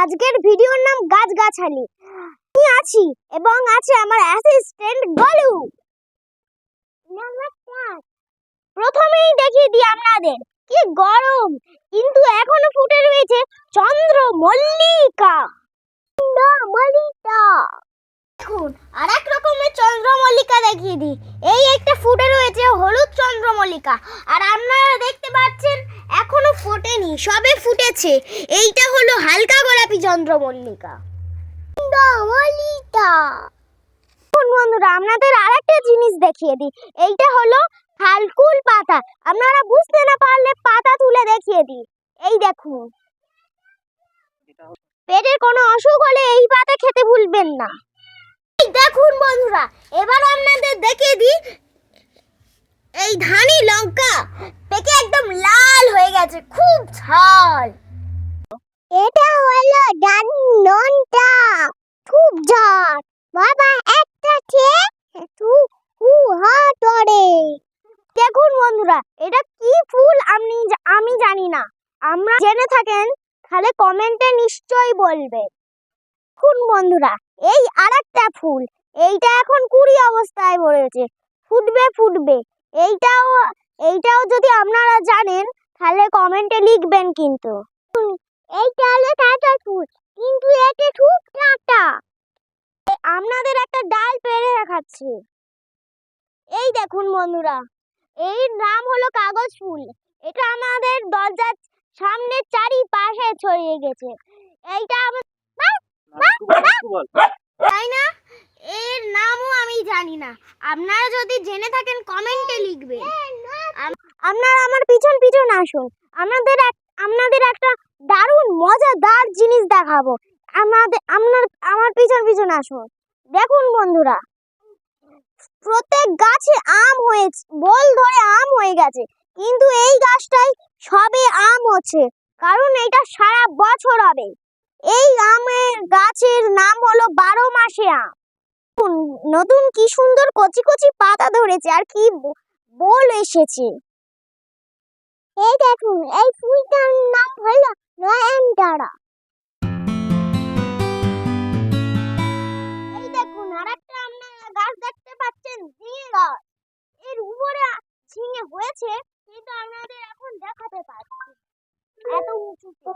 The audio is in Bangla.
আজকের ভিডিওর নাম গাছগাছালি। আমি আছি এবং আছে আমার অ্যাসিস্ট্যান্ট গলু নমস্কার। প্রথমেই দেখিয়ে দিই আপনাদের, কি গরম! কিন্তু এখনও ফুটে রয়েছে চন্দ্র মল্লিকা মল্লিকা দেখুন আর এক রকমের চন্দ্রমল্লিকা দেখিয়ে দিই। এই একটা ফুটে রয়েছে হলুদ চন্দ্রমল্লিকা। আর আপনারা দেখতে পাচ্ছেন এখনও ফোটেনি, সবে ফুটেছে। এইটা হলো হালকা গোলাপি চন্দ্রমল্লিকা। চন্দ্রমল্লিকা। বন্ধুরা, আপনাদের আরেকটা জিনিস দেখিয়ে দিই। এইটা হলো ফালকুল পাতা। আপনারা বুঝতে না পারলে পাতা তুলে দেখিয়ে দিই। এই দেখুন। পেটের কোনো অসুখ হলে এই পাতা খেতে ভুলবেন না। দেখুন বন্ধুরা, এবার আপনাদের দেখিয়ে দিই। এই ধানি লঙ্কা পেকে একদম লাল হয়ে গেছে খুব ঝাল এটা হলো ধানি লঙ্কা ঝাল বাবা, একটা খেয়ে তু, হু, হা তরে দেখুন বন্ধুরা, এটা কি ফুল আমি আমি জানি না। আমরা জেনে থাকেন, তাহলে কমেন্টে নিশ্চয়ই বলবে। দেখুন বন্ধুরা, এই আরেকটা ফুল। এইটা এখন কুড়ি অবস্থায় পড়েছে। ফুটবে ফুটবে। এইটাও এইটাও যদি আপনারা জানেন, তাহলে কমেন্টে লিখবেন কিন্তু। এইটা হলো টাটা ফুল, কিন্তু এতে খুব এ- আপনাদের একটা ডাল পেরে দেখাচ্ছি। এই দেখুন বন্ধুরা এর নাম হলো কাগজ ফুল। এটা আমাদের দরজার সামনে চারিপাশে ছড়িয়ে গেছে। এইটা তাই না? এর নামও আমি জানি না। আপনারা যদি জেনে থাকেন, কমেন্টে লিখবেন। আম- আপনারা আমার পিছন পিছন আসুন। এক- আপনাদের একটা দারুণ, মজাদার জিনিস দেখাবো। আমাদের, আপনার, আমার পিছন পিছন আসুন দেখুন বন্ধুরা, প্রত্যেক গাছে আম হয়েছে, বল ধরে আম হয়ে গেছে, কিন্তু এই গাছটাই সবে আম হচ্ছে, কারণ এটা সারা বছর হবে। এই আমের গাছের নাম হলো বারো মাসে আম। নতুন কি সুন্দর কচি কচি পাতা ধরেছে, আর কি বোল এসেছে। এই দেখুন, এই ফুলটার নাম হলো হয়েছে কিন্তু আমাদের এখন দেখাতে পারছি এত উঁচুতে